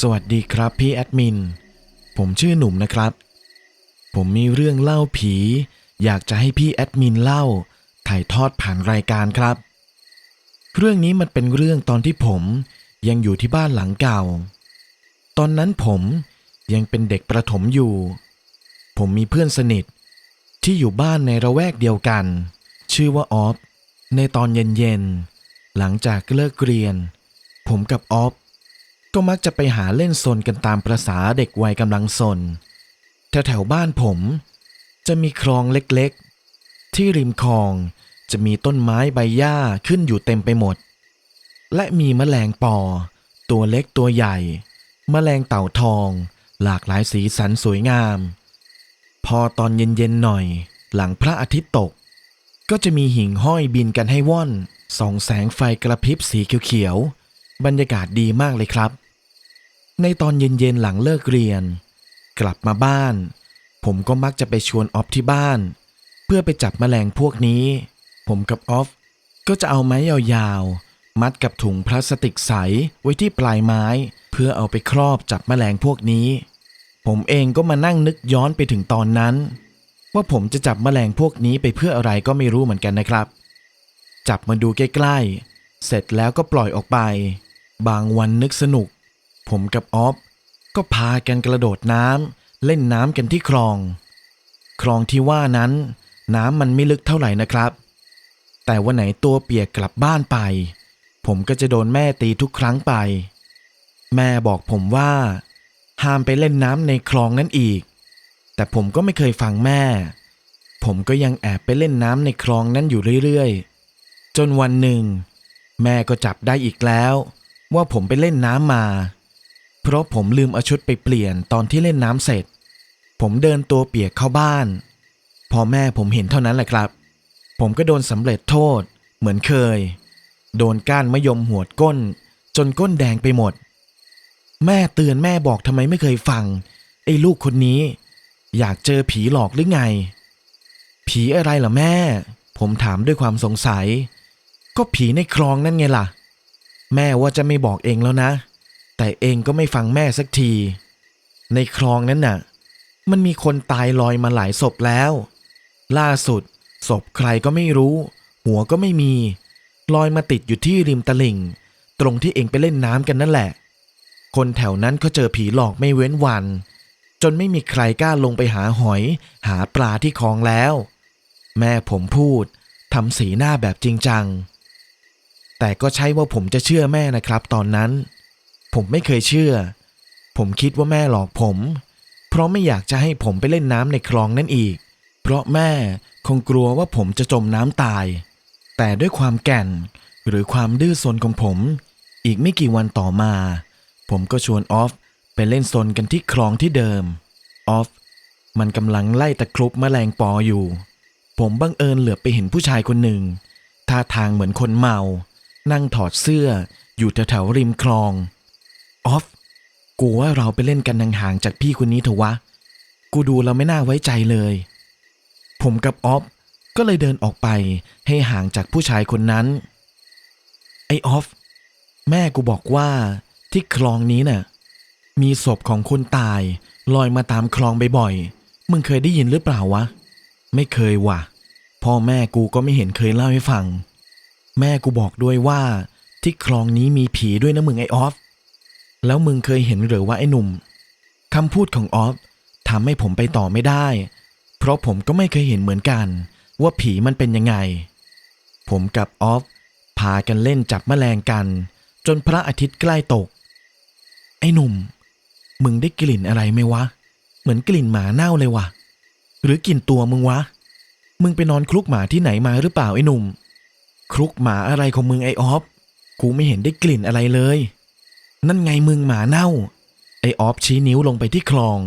สวัสดีครับพี่แอดมิน ผมชื่อหนุ่มนะครับ ผมมีเรื่องเล่าผี อยากจะให้พี่แอดมินเล่า ถ่ายทอดผ่านรายการครับ เรื่องนี้มันเป็นเรื่องตอนที่ผมยังอยู่ที่บ้านหลังเก่า ตอนนั้นผมยังเป็นเด็กประถมอยู่ ผมมีเพื่อนสนิท ที่อยู่บ้านในระแวกเดียวกัน ชื่อว่าออฟ ในตอนเย็นๆ หลังจากเลิกเรียน ผมกับออฟ ก็มักจะไปหาเล่นซนกันตามประษาเด็กวัยกำลังซนแถวแถวบ้านผม จะมีคลองเล็กๆ ที่ริมคลองจะมีต้นไม้ใบหญ้าขึ้นอยู่เต็มไปหมด และมีแมลงปอ ตัวเล็กตัวใหญ่ แมลงเต่าทอง หลากหลายสีสันสวยงาม พอตอนเย็นๆหน่อย หลังพระอาทิตย์ตก ก็จะมีหิ่งห้อยบินกันให้ว่อนส่องแสงไฟกระพริบสีเขียวๆบรรยากาศดีมากเลยครับ ในตอนเย็นๆหลังเลิกเรียน กลับมาบ้าน ผมก็มักจะไปชวนออฟที่บ้าน เพื่อไปจับแมลงพวกนี้ ผมกับออฟก็จะเอาไม้ยาวๆ มัดกับถุงพลาสติกใสไว้ที่ปลายไม้ เพื่อเอาไปครอบจับแมลงพวกนี้ ผมเองก็มานั่งนึกย้อนไปถึงตอนนั้น ว่าผมจะจับแมลงพวกนี้ไปเพื่ออะไรก็ไม่รู้เหมือนกันนะครับ จับมาดูใกล้ๆเสร็จแล้วก็ปล่อยออกไป บางวันนึกสนุก ผมกับออฟก็พากันกระโดดน้ำเล่นน้ำกันที่คลอง คลองที่ว่านั้นน้ำมันไม่ลึกเท่าไหร่นะครับ แต่วันไหนตัวเปียกกลับบ้านไป ผมก็จะโดนแม่ตีทุกครั้งไป แม่บอกผมว่า ห้ามไปเล่นน้ำในคลองนั้นอีก แต่ผมก็ไม่เคยฟังแม่ ผมก็ยังแอบไปเล่นน้ำในคลองนั้นอยู่เรื่อยๆ จนวันหนึ่ง แม่ก็จับได้อีกแล้ว ว่าผมไปเล่นน้ำมา เพราะผมลืมเอาชุดไปเปลี่ยนตอนที่เล่นน้ำเสร็จ ผมเดินตัวเปียกเข้าบ้าน พอแม่ผมเห็นเท่านั้นแหละครับ ผมก็โดนสำเร็จโทษ เหมือนเคย โดนก้านมะยมหัวดก้น จนก้นแดงไปหมด แม่เตือนแม่บอกทำไมไม่เคยฟัง ไอ้ลูกคนนี้ อยากเจอผีหลอกหรือไง ผีอะไรล่ะแม่ ผมถามด้วยความสงสัย ก็ผีในคลองนั่นไงล่ะ แม่ว่าจะไม่บอกเองแล้วนะ แต่เองก็ไม่ฟังแม่สักที ในคลองนั้นน่ะ มันมีคนตายลอยมาหลายศพแล้ว ล่าสุดศพใครก็ไม่รู้ หัวก็ไม่มี ลอยมาติดอยู่ที่ริมตลิ่ง ตรงที่เองไปเล่นน้ำกันนั่นแหละ คนแถวนั้นเขาเจอผีหลอกไม่เว้นวัน จนไม่มีใครกล้าลงไปหาหอย หาปลาที่คลองแล้ว แม่ผมพูดทำสีหน้าแบบจริงจัง แต่ก็ใช่ว่าผมจะเชื่อแม่นะครับตอนนั้น ผมไม่เคยเชื่อ ผมคิดว่าแม่หลอกผม เพราะไม่อยากจะให้ผมไปเล่นน้ำในคลองนั่นอีก เพราะแม่คงกลัวว่าผมจะจมน้ำตาย แต่ด้วยความแก่นหรือความดื้อซนของผม อีกไม่กี่วันต่อมา ผมก็ชวนออฟไปเล่นซนกันที่คลองที่เดิม ออฟ มันกำลังไล่ตะครุบแมลงปออยู่ ผมบังเอิญเหลือบไปเห็นผู้ชายคนหนึ่งท่าทางเหมือนคนเมา นั่งถอดเสื้ออยู่แถวๆริมคลอง ออฟ กูว่าเราไปเล่นกันห่างๆจากพี่คนนี้เถอะวะ กูดูเราไม่น่าไว้ใจเลย ผมกับออฟก็เลยเดินออกไปให้ห่างจากผู้ชายคนนั้น ไอออฟ แม่กูบอกว่าที่คลองนี้น่ะ มีศพของคนตายลอยมาตามคลองบ่อยๆ มึงเคยได้ยินหรือเปล่าวะ ไม่เคยว่ะ พ่อแม่กูก็ไม่เห็นเคยเล่าให้ฟัง แม่กูบอกด้วยว่าที่คลองนี้มีผีด้วยนะมึงไอออฟ แล้วมึงเคยเห็นหรือว่าไอ้หนุ่มคำพูดของออฟทำให้ผมไปต่อไม่ได้ เพราะผมก็ไม่เคยเห็นเหมือนกัน ว่าผีมันเป็นยังไง ผมกับออฟพากันเล่นจับแมลงกัน จนพระอาทิตย์ใกล้ตก ไอ้หนุ่ม มึงได้กลิ่นอะไรไหมวะ เหมือนกลิ่นหมาเน่าเลยวะหรือกลิ่นตัวมึงวะ มึงไปนอนคลุกหมาที่ไหนมาหรือเปล่าไอ้หนุ่ม คลุกหมาอะไรของมึงไอ้ออฟกูไม่เห็นได้กลิ่นอะไรเลย นั่นไงมึงหมาเน่า ไอออฟชี้นิ้วลงไปที่คลอง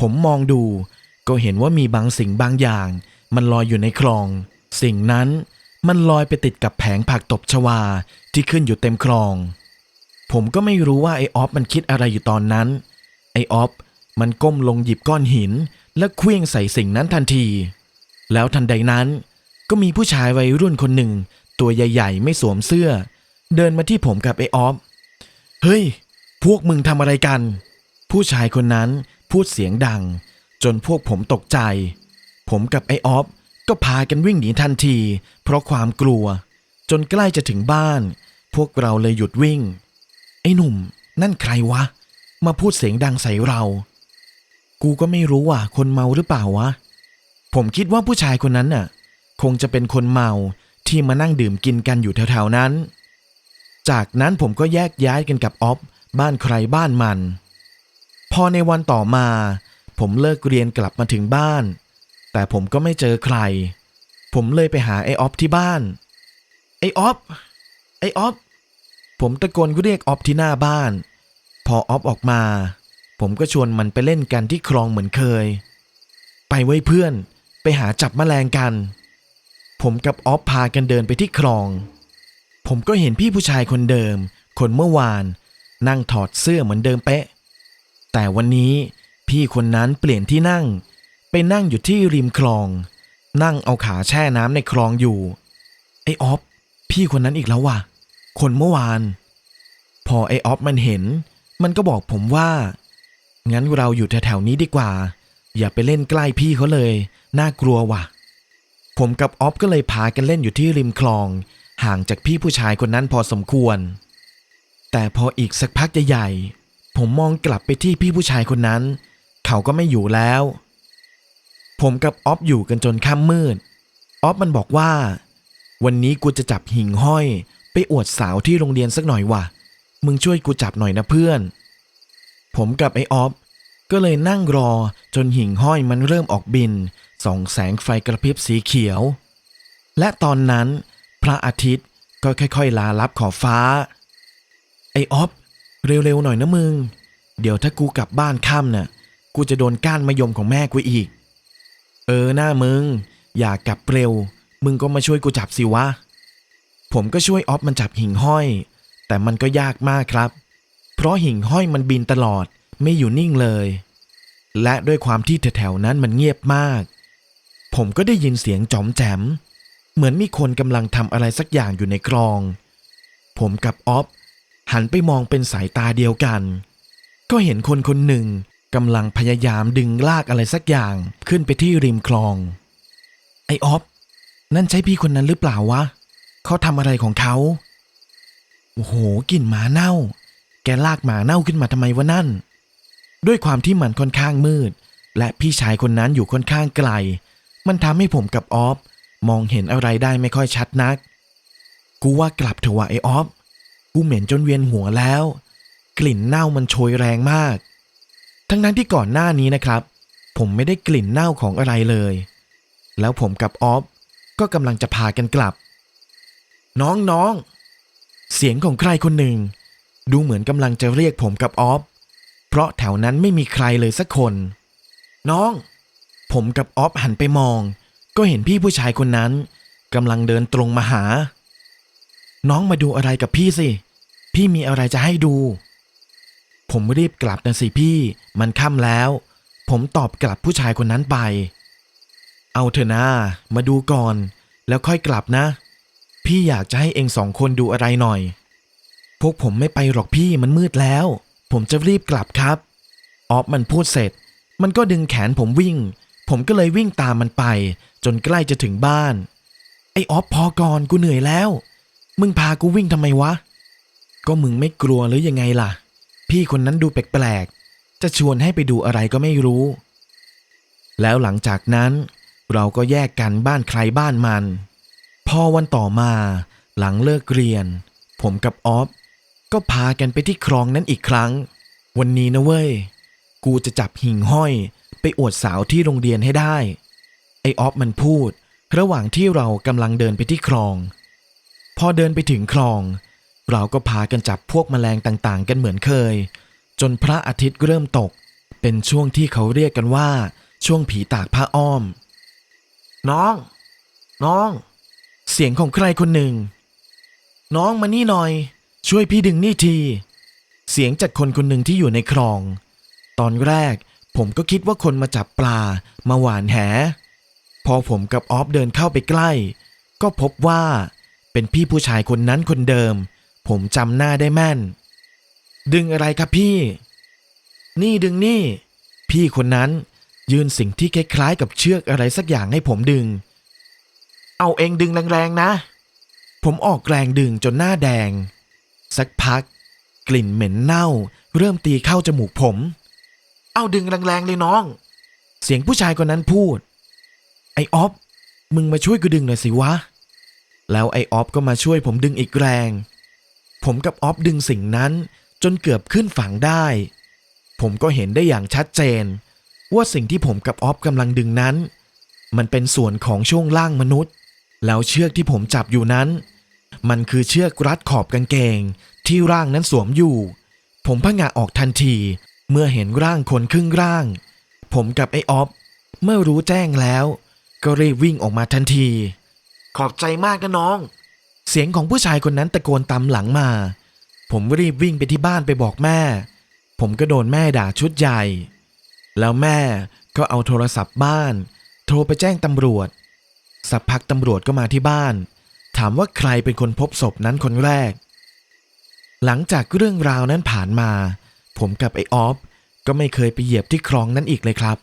ผมมองดู ก็เห็นว่ามีบางสิ่งบางอย่าง มันลอยอยู่ในคลอง สิ่งนั้นมันลอยไปติดกับแผงผักตบชวาที่ขึ้นอยู่เต็มคลอง ผมก็ไม่รู้ว่าไอออฟมันคิดอะไรอยู่ตอนนั้น ไอออฟมันก้มลงหยิบก้อนหิน และเคลื่องใส่สิ่งนั้นทันที แล้วทันใดนั้น ก็มีผู้ชายวัยรุ่นคนหนึ่ง ตัวใหญ่ ๆ ไม่สวมเสื้อ เดินมาที่ผมกับไอออฟ เฮ้ย พวกมึงทำอะไรกัน ผู้ชายคนนั้นพูดเสียงดัง จนพวกผมตกใจ ผมกับไอออฟก็พากันวิ่งหนีทันที เพราะความกลัว จนใกล้จะถึงบ้าน พวกเราเลยหยุดวิ่ง ไอ้หนุ่ม นั่นใครวะ มาพูดเสียงดังใส่เรา กูก็ไม่รู้ว่าคนเมาหรือเปล่าวะ ผมคิดว่าผู้ชายคนนั้นน่ะ คงจะเป็นคนเมาที่มานั่งดื่มกินกันอยู่แถวๆนั้น จากนั้นผมก็แยกย้ายกันกับออฟบ้านใครบ้านมัน พอในวันต่อมา ผมเลิกเรียนกลับมาถึงบ้าน แต่ผมก็ไม่เจอใคร ผมเลยไปหาไอออฟที่บ้าน ไอออฟไอออฟผมตะโกนเรียกออฟที่หน้าบ้าน พอออฟออกมา ผมก็ชวนมันไปเล่นกันที่คลองเหมือนเคย ไปไว้เพื่อน ไปหาจับแมลงกัน ผมกับออฟพากันเดินไปที่คลอง ผมก็เห็นพี่ผู้ชายคนเดิม คนเมื่อวาน นั่งถอดเสื้อเหมือนเดิมเป๊ะ แต่วันนี้พี่คนนั้นเปลี่ยนที่นั่ง ไปนั่งอยู่ที่ริมคลอง นั่งเอาขาแช่น้ำในคลองอยู่ ไอ้ออฟพี่คนนั้นอีกแล้วว่ะ คนเมื่อวาน พอไอ้ออฟมันเห็น มันก็บอกผมว่า งั้นเราอยู่แถวๆนี้ดีกว่า อย่าไปเล่นใกล้พี่เขาเลย น่ากลัวว่ะ ผมกับออฟก็เลยพากันเล่นอยู่ที่ริมคลอง ห่างจากพี่ผู้ชายคนนั้นพอสมควร แต่พออีกสักพักใหญ่ๆผมมองกลับไปที่พี่ผู้ชายคนนั้น เขาก็ไม่อยู่แล้ว ผมกับออฟอยู่กันจนค่ำมืด ออฟมันบอกว่า วันนี้กูจะจับหิ่งห้อย ไปอวดสาวที่โรงเรียนสักหน่อยว่ะ มึงช่วยกูจับหน่อยนะเพื่อน ผมกับไอ้ออฟก็เลยนั่งรอจนหิ่งห้อยมันเริ่มออกบินส่องแสงไฟกระพริบสีเขียว และตอนนั้น ระอาทิตย์ก็ค่อยๆ ลาลับขอบฟ้า ไอ้ออฟเร็วๆหน่อยนะมึง เดี๋ยวถ้ากูกลับบ้านค่ำน่ะ กูจะโดนก้านมะยมของแม่กูอีก เออหน้ามึง อย่ากลับเร็ว มึงก็มาช่วยกูจับสิวะ ผมก็ช่วยออฟมันจับหิ่งห้อย แต่มันก็ยากมากครับ เพราะหิ่งห้อยมันบินตลอดไม่อยู่นิ่งเลย และด้วยความที่แถวๆนั้นมันเงียบมาก ผมก็ได้ยินเสียงจอมแจม เหมือนมีคนกำลังทำอะไรสักอย่างอยู่ในคลอง ผมกับออฟหันไปมองเป็นสายตาเดียวกัน ก็เห็นคนคนหนึ่งกำลังพยายามดึงลากอะไรสักอย่างขึ้นไปที่ริมคลอง ไอออฟนั่นใช่พี่คนนั้นหรือเปล่าวะเขาทำอะไรของเขาโอ้โหกลิ่นหมาเน่า แกลากหมาเน่าขึ้นมาทำไมวะนั่น ด้วยความที่มันค่อนข้างมืด และพี่ชายคนนั้นอยู่ค่อนข้างไกล มันทำให้ผมกับออฟ มองเห็นอะไรได้ไม่ค่อยชัดนัก กูว่ากลับเถอะวะไอออฟ กูเหม็นจนเวียนหัวแล้ว กลิ่นเน่ามันโชยแรงมาก ทั้งนั้นที่ก่อนหน้านี้นะครับ ผมไม่ได้กลิ่นเน่าของอะไรเลย แล้วผมกับออฟก็กำลังจะพากันกลับ น้องน้องเสียงของใครคนหนึ่ง ดูเหมือนกำลังจะเรียกผมกับออฟเพราะแถวนั้นไม่มีใครเลยสักคน น้อง ผมกับออฟหันไปมอง ก็เห็นพี่ผู้ชายคนนั้นกำลังเดินตรงมาหา น้องมาดูอะไรกับพี่สิ พี่มีอะไรจะให้ดู ผมรีบกลับนะสิพี่ มันค่ำแล้ว ผมตอบกลับผู้ชายคนนั้นไป เอาเถอะนะมาดูก่อน แล้วค่อยกลับนะ พี่อยากจะให้เองสองคนดูอะไรหน่อย พวกผมไม่ไปหรอกพี่มันมืดแล้ว ผมจะรีบกลับครับ ออฟมันพูดเสร็จ มันก็ดึงแขนผมวิ่ง ผมก็เลยวิ่งตามมันไป จนใกล้จะถึงบ้าน ไอ้ออฟพอก่อนกูเหนื่อยแล้ว มึงพากูวิ่งทำไมวะ ก็มึงไม่กลัวหรือยังไงล่ะ พี่คนนั้นดูแปลกๆ จะชวนให้ไปดูอะไรก็ไม่รู้ แล้วหลังจากนั้น เราก็แยกกันบ้านใครบ้านมัน พอวันต่อมา หลังเลิกเรียน ผมกับออฟก็พากันไปที่คลองนั้นอีกครั้ง วันนี้นะเว้ย กูจะจับหิ่งห้อย ไปอวดสาวที่โรงเรียนให้ได้ ไอออฟมันพูด ระหว่างที่เรากำลังเดินไปที่คลอง พอเดินไปถึงคลอง เราก็พากันจับพวกแมลงต่างๆ กันเหมือนเคย จนพระอาทิตย์เริ่มตก เป็นช่วงที่เขาเรียกกันว่า ช่วงผีตากผ้าอ้อม น้อง น้อง เสียงของใครคนหนึ่ง น้องมานี่หน่อย ช่วยพี่ดึงนี่ที เสียงจากคนคนหนึ่งที่อยู่ในคลอง ตอนแรก ผมก็คิดว่าคนมาจับปลา มาหวานแห พอผมกับออฟเดินเข้าไปใกล้ ก็พบว่า เป็นพี่ผู้ชายคนนั้นคนเดิม ผมจำหน้าได้แม่น ดึงอะไรครับพี่ นี่ดึงนี่ พี่คนนั้นยืนสิ่งที่คล้ายๆกับเชือกอะไรสักอย่างให้ผมดึง เอาเองดึงแรงๆนะ ผมออกแรงดึงจนหน้าแดง สักพัก กลิ่นเหม็นเน่า เริ่มตีเข้าจมูกผม เอาดึงแรงๆเลยน้อง เสียงผู้ชายคนนั้นพูด ไอ้ออฟ มึงมาช่วยกูดึงหน่อยสิวะ แล้วไอ้ออฟก็มาช่วยผมดึงอีกแรง ผมกับออฟดึงสิ่งนั้นจนเกือบขึ้นฝั่งได้ ผมก็เห็นได้อย่างชัดเจน ว่าสิ่งที่ผมกับออฟกำลังดึงนั้น มันเป็นส่วนของช่วงล่างมนุษย์ แล้วเชือกที่ผมจับอยู่นั้น มันคือเชือกรัดขอบกางเกงที่ร่างนั้นสวมอยู่ ผมพะงะออกทันที เมื่อเห็นร่างคนครึ่งร่าง ผมกับไอ้ออฟเมื่อรู้แจ้งแล้ว ก็รีบวิ่งออกมาทันที ขอบใจมากนะน้อง เสียงของผู้ชายคนนั้นตะโกนตามหลังมา ผมรีบวิ่งไปที่บ้านไปบอกแม่ ผมก็โดนแม่ด่าชุดใหญ่ แล้วแม่ก็เอาโทรศัพท์บ้าน โทรไปแจ้งตำรวจ สักพักตำรวจก็มาที่บ้าน ถามว่าใครเป็นคนพบศพนั้นคนแรก หลังจากเรื่องราวนั้นผ่านมา ผมกับไอออฟก็ไม่เคยไปเหยียบที่คลองนั้นอีกเลยครับ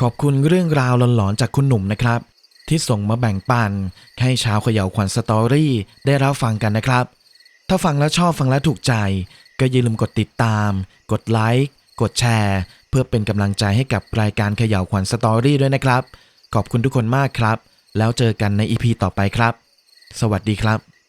ขอบคุณเรื่องราวหลอนๆจากคุณหนุ่มนะครับ ที่ส่งมาแบ่งปันให้ชาวเขย่าวขวัญสตอรี่ได้รับฟังกันนะครับ ถ้าฟังแล้วชอบฟังแล้วถูกใจ ก็อย่าลืมกดติดตาม กดไลค์กดแชร์ เพื่อเป็นกำลังใจให้กับรายการเขย่าวขวัญสตอรี่ด้วยนะครับ ขอบคุณทุกคนมากครับ แล้วเจอกันในอีพีต่อไปครับ สวัสดีครับ